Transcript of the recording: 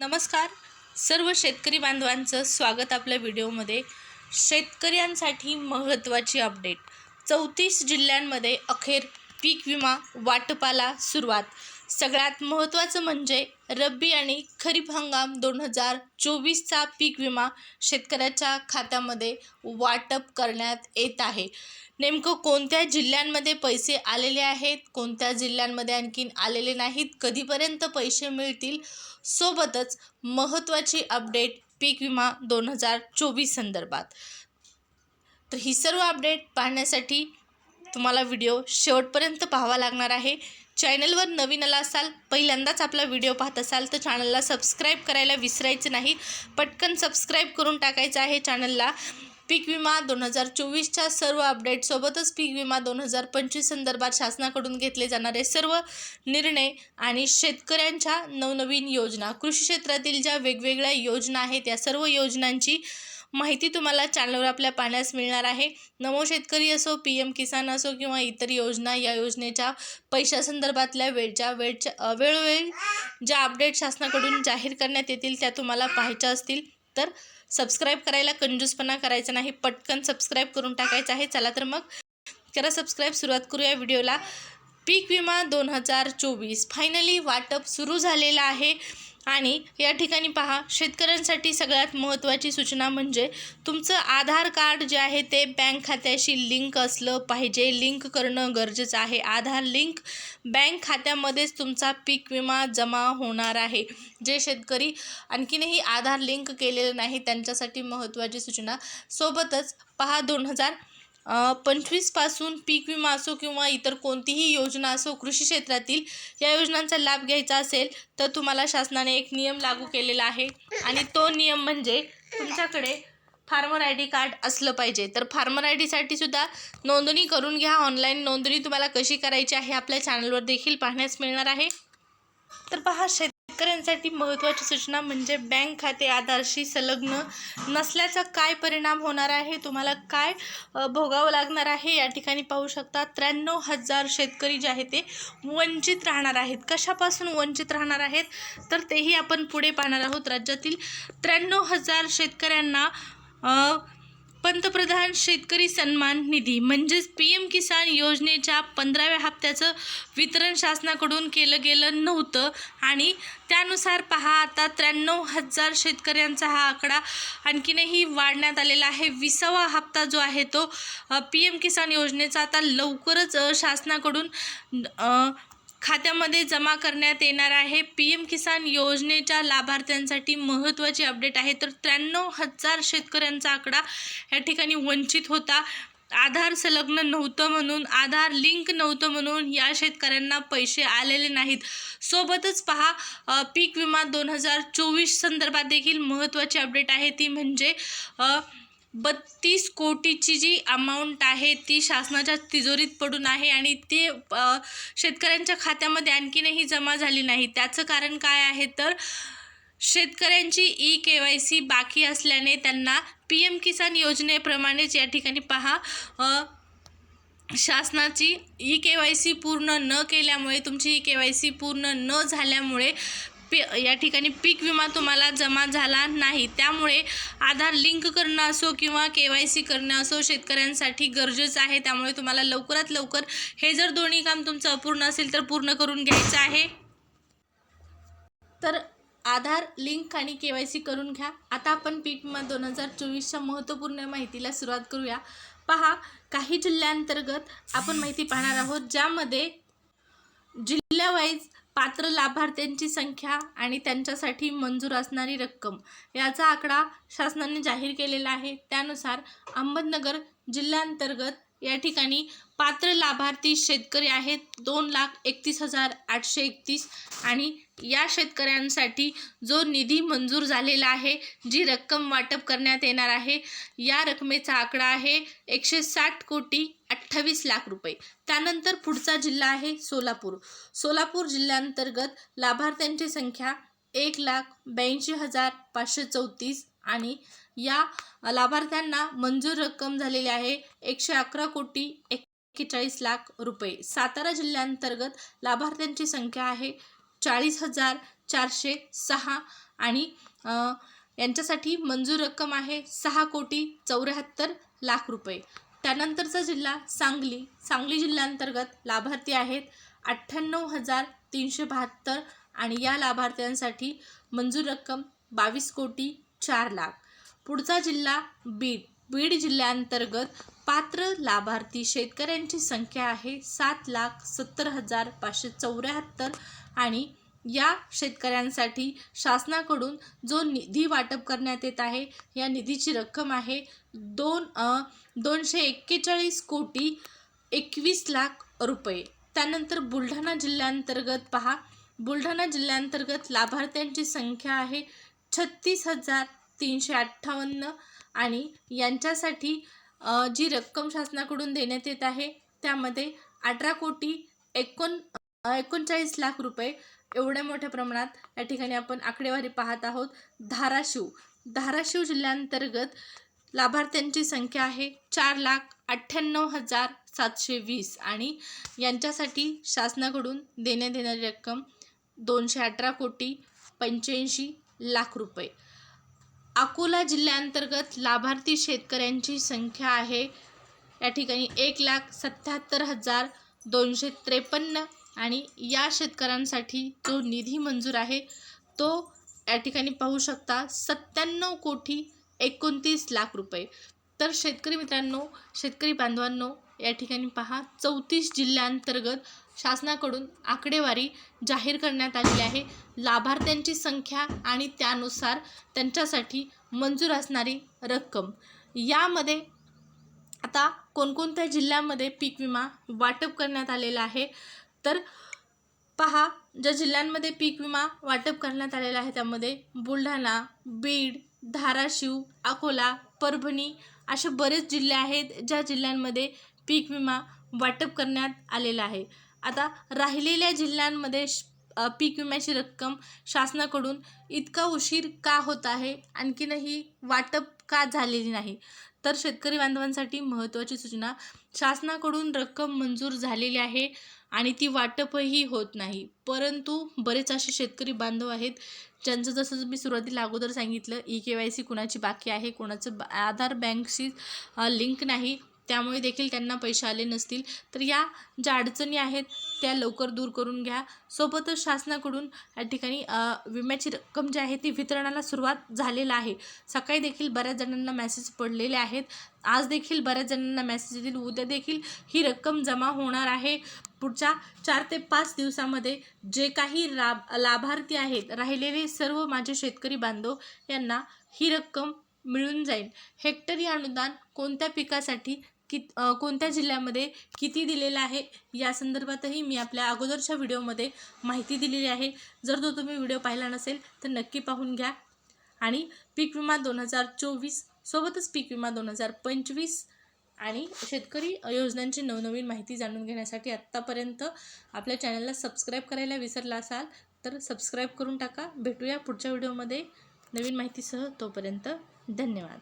नमस्कार. सर्व शेतकरी बांधवांचं स्वागत आपल्या व्हिडिओमध्ये. शेतकऱ्यांसाठी महत्त्वाची अपडेट. चौतीस जिल्ह्यांमध्ये अखेर पीक विमा वाटपाला सुरुवात. सगळ्यात महत्त्वाचं म्हणजे रब्बी आणि खरीप हंगाम दोन हजार चोवीसचा पीक विमा शेतकऱ्याच्या खात्यामध्ये वाटप करण्यात येत आहे. नेमकं कोणत्या जिल्ह्यांमध्ये पैसे आलेले आहेत? कोणत्या जिल्ह्यांमध्ये आणखीन आलेले नाहीत? कधीपर्यंत पैसे मिळतील? सोबतच महत्त्वाची अपडेट पीक विमा दोन हजार चोवीस संदर्भात. तर ही सर्व अपडेट पाहण्यासाठी तुम्हाला व्हिडिओ शेवटपर्यंत पाहावा लागणार आहे. चॅनलवर नवीन आला असाल पहिल्यांदाच आपला व्हिडिओ पाहत असाल तर चॅनलला सबस्क्राईब करायला विसरायचं नाही. पटकन सबस्क्राईब करून टाकायचं आहे चॅनलला. पीक विमा दोन हजार चोवीसच्या सर्व अपडेटसोबतच पीक विमा दोन हजार पंचवीस संदर्भात शासनाकडून घेतले जाणारे सर्व निर्णय आणि शेतकऱ्यांच्या नवनवीन योजना. कृषी क्षेत्रातील ज्या वेगवेगळ्या योजना आहेत या सर्व योजनांची माहिती तुम्हाला चॅनलवर आपल्या पाहण्यास मिळणार आहे. नमो शेतकरी असो पी एम किसान असो किंवा इतर योजना या योजनेच्या पैशासंदर्भातल्या वेळच्या वेळच्या वेळोवेळी ज्या अपडेट शासनाकडून जाहीर करण्यात येतील त्या तुम्हाला पाहायच्या असतील. तर सबस्क्राईब करायला कंजूसपणा करायचा नाही पटकन सबस्क्राईब करून टाकायचं आहे. चला तर मग करा सबस्क्राईब सुरुवात करूया व्हिडिओला. पीक विमा दोन हजार चोवीस. फायनली वाटप सुरू झालेलं आहे. आणि या ठिकाणी पहा शेतकऱ्यांसाठी सगळ्यात महत्त्वाची सूचना म्हणजे तुमचं आधार कार्ड जे आहे ते बँक खात्याशी लिंक असलं पाहिजे. लिंक करणं गरजेचं आहे. आधार लिंक बँक खात्यामध्येच तुमचा पीक विमा जमा होणार आहे. जे शेतकरी आणखीनही आधार लिंक केलेलं नाही त्यांच्यासाठी महत्त्वाची सूचना. सोबतच पहा दोन हजार पंचवीसपासून पीक विमा असो किंवा इतर कोणतीही योजना असो कृषी क्षेत्रातील या योजनांचा लाभ घ्यायचा असेल तर तुम्हाला शासनाने एक नियम लागू केलेला आहे. आणि तो नियम म्हणजे तुमच्याकडे फार्मर आय डी कार्ड असलं पाहिजे. तर फार्मर आय डीसाठी सुद्धा नोंदणी करून घ्या. ऑनलाईन नोंदणी तुम्हाला कशी करायची आहे आपल्या चॅनलवर देखील पाहण्यास मिळणार आहे. तर पहा शेतकऱ्यांसाठी महत्त्वाची सूचना म्हणजे बँक खाते आधारशी संलग्न नसल्याचा काय परिणाम होणार आहे? तुम्हाला काय भोगावं लागणार आहे? या ठिकाणी पाहू शकता त्र्याण्णव हजार शेतकरी जे आहे ते वंचित राहणार आहेत. कशापासून वंचित राहणार आहेत? तर तेही आपण पुढे पाहणार आहोत. राज्यातील त्र्याण्णव हजार शेतकऱ्यांना पंतप्रधान शेतकरी सन्मान निधी म्हणजेच पी एम किसान योजनेच्या पंधराव्या हप्त्याचं वितरण शासनाकडून केलं गेलं नव्हतं. आणि त्यानुसार पहा आता त्र्याण्णव हजार शेतकऱ्यांचा हा आकडा आणखीनही वाढण्यात आलेला आहे. विसावा हप्ता जो आहे तो पी एम किसान योजनेचा आता लवकरच शासनाकडून खात्यामध्ये जमा करण्यात येणार आहे. पी एम किसान योजनेच्या लाभार्थ्यांसाठी महत्त्वाची अपडेट आहे. तर त्र्याण्णव हजार शेतकऱ्यांचा आकडा या ठिकाणी वंचित होता. आधार संलग्न नव्हतं म्हणून आधार लिंक नव्हतं म्हणून या शेतकऱ्यांना पैसे आलेले नाहीत. सोबतच पहा पीक विमा दोन हजार चोवीस संदर्भात देखील महत्त्वाची अपडेट आहे. ती म्हणजे बत्तीस कोटीची जी अमाऊंट आहे ती शासनाच्या तिजोरीत पडून आहे आणि ते शेतकऱ्यांच्या खात्यामध्ये आणखीनही जमा झाली नाही. त्याचं कारण काय आहे तर शेतकऱ्यांची ई के वाय सी बाकी असल्याने त्यांना पी एम किसान योजनेप्रमाणेच या ठिकाणी पहा शासनाची ई के वाय सी पूर्ण न केल्यामुळे तुमची ई के वाय सी पूर्ण न झाल्यामुळे पी या ठिकाणी पीक विमा तुम्हाला जमा झाला नाही. त्यामुळे आधार लिंक करणं असो किंवा के वाय सी करणं असो शेतकऱ्यांसाठी गरजेचं आहे. त्यामुळे तुम्हाला लवकरात लवकर हे जर दोन्ही काम तुमचं अपूर्ण असेल तर पूर्ण करून घ्यायचं आहे. तर आधार लिंक आणि के वाय सी करून घ्या. आता आपण पीक विमा दोन हजार चोवीसच्या महत्त्वपूर्ण माहितीला सुरुवात करूया. पहा काही जिल्ह्यांतर्गत आपण माहिती पाहणार आहोत ज्यामध्ये जिल्ह्यावाईज पात्र लाभार्थ्यांची संख्या आणि त्यांच्यासाठी मंजूर असणारी रक्कम याचा आकडा शासनाने जाहीर केलेला आहे. त्यानुसार अहमदनगर जिल्ह्यांतर्गत या ठिकाणी पात्र लाभार्थी शेतकरी आहेत. दोन लाख एकतीस हजार आठशे एकतीस आणि या शेतकऱ्यांसाठी जो निधी मंजूर झालेला आहे जी रक्कम वाटप करण्यात येणार आहे या रकमेचा आकडा आहे एकशे साठ कोटी अठ्ठावीस लाख रुपये. त्यानंतर पुढचा जिल्हा आहे सोलापूर. सोलापूर जिल्ह्यांतर्गत लाभार्थ्यांची संख्या एक लाख ब्याऐंशी हजार पाचशे चौतीस आणि या लाभार्थ्यांना मंजूर रक्कम झालेली आहे एकशे अकरा कोटी एक्केचाळीस लाख रुपये. सातारा जिल्ह्यांतर्गत लाभार्थ्यांची संख्या आहे चाळीस हजार चारशे सहा आणि यांच्यासाठी मंजूर रक्कम आहे सहा कोटी चौऱ्याहत्तर लाख रुपये. त्यानंतरचा जिल्हा सांगली. सांगली जिल्ह्याअंतर्गत लाभार्थी आहेत अठ्ठ्याण्णव हजार तीनशे बहात्तर आणि या लाभार्थ्यांसाठी मंजूर रक्कम बावीस कोटी चार लाख. पुढचा जिल्हा बीड. बीड जिल्ह्याअंतर्गत पात्र लाभार्थी शेतकऱ्यांची संख्या आहे सात लाख सत्तर हजार पाचशे चौऱ्याहत्तर आणि या शेतकऱ्यांसाठी शासनाकडून जो निधी वाटप करण्यात येत आहे या निधीची रक्कम आहे दोन दोनशे एक्केचाळीस कोटी एकवीस लाख रुपये. त्यानंतर बुलढाणा जिल्ह्याअंतर्गत पहा. बुलढाणा जिल्ह्याअंतर्गत लाभार्थ्यांची संख्या आहे छत्तीस हजार तीनशे अठ्ठावन्न आणि यांच्यासाठी जी रक्कम शासनाकडून देण्यात येत आहे त्यामध्ये अठरा कोटी एकोण एकोणचाळीस लाख रुपये एवढ्या मोठ्या प्रमाणात या ठिकाणी आपण आकडेवारी पाहत आहोत. धाराशिव धाराशिव जिल्ह्यांतर्गत लाभार्थ्यांची संख्या आहे चार लाख अठ्ठ्याण्णव हजार सातशे वीस आणि यांच्यासाठी शासनाकडून देण्यात येणारी रक्कम दोनशे अठरा कोटी पंच्याऐंशी लाख रुपये. अकोला जिल्ह्याअंतर्गत लाभार्थी शेतकऱ्यांची संख्या आहे. या ठिकाणी एक लाख सत्याहत्तर हजार दोनशे त्रेपन्न आणि या शेतकऱ्यांसाठी जो निधी मंजूर आहे तो या ठिकाणी पाहू शकता सत्त्याण्णव कोटी एकोणतीस लाख रुपये. तर शेतकरी मित्रांनो शेतकरी बांधवांनो या ठिकाणी पहा चौतीस जिल्ह्यांतर्गत शासनाकडून आकडेवारी जाहीर करण्यात आलेली आहे. लाभार्थ्यांची संख्या आणि त्यानुसार त्यांच्यासाठी मंजूर असणारी रक्कम. यामध्ये आता कोणकोणत्या जिल्ह्यामध्ये पीक विमा वाटप करण्यात आलेला आहे? तर पहा ज्या जिल्ह्यांमध्ये पीक विमा वाटप करण्यात आलेला आहे त्यामध्ये बुलढाणा बीड धाराशिव अकोला परभणी असे बरेच जिल्हे आहेत ज्या जिल्ह्यांमध्ये पीक विमा वाटप करण्यात आलेला आहे. आता राहिलेल्या जिल्ह्यांमध्ये श- पीक विम्याची रक्कम शासनाकडून इतका उशीर का होत आहे? आणखीनही वाटप का झालेली नाही? तर शेतकरी बांधवांसाठी महत्त्वाची सूचना शासनाकडून रक्कम मंजूर झालेली आहे आणि ती वाटपही होत नाही. परंतु बरेच असे शेतकरी बांधव आहेत ज्यांचं जसं मी सुरुवातीला अगोदर सांगितलं ई के वाय सी कुणाची बाकी आहे कोणाचं बा- आधार बँकशी लिंक नाही त्यामुळे देखील त्यांना पैसे आले नसतील. तर या ज्या अडचणी आहेत त्या लवकर दूर करून घ्या. सोबतच शासनाकडून या ठिकाणी विम्याची रक्कम जी आहे ती वितरणाला सुरुवात झालेला आहे. सकाळी देखील बऱ्याच जणांना मेसेज पडलेले आहेत. आज देखील बऱ्याच जणांना मेसेज येतील. उद्या देखील ही रक्कम जमा होणार आहे. पुढच्या चार ते पाच दिवसामध्ये जे काही लाभ लाभार्थी आहेत राहिलेले सर्व माझे शेतकरी बांधव यांना ही रक्कम मिळून जाईल. हेक्टरी अनुदान कोणत्या पिकासाठी कि कोणत्या जिल्ह्यामध्ये किती दिलेलं आहे या संदर्भातही मी आपल्या अगोदरच्या व्हिडिओमध्ये माहिती दिलेली आहे. जर तो तुम्ही व्हिडिओ पाहिला नसेल तर नक्की पाहून घ्या. आणि पीक विमा दोन हजार चोवीस सोबतच पीक विमा दोन हजार पंचवीस आणि शेतकरी योजनांची नवनवीन माहिती जाणून घेण्यासाठी आत्तापर्यंत आपल्या चॅनलला सबस्क्राईब करायला विसरला असाल तर सबस्क्राईब करून टाका. भेटूया पुढच्या व्हिडिओमध्ये. नवीन माहितीसह तोपर्यंत धन्यवाद.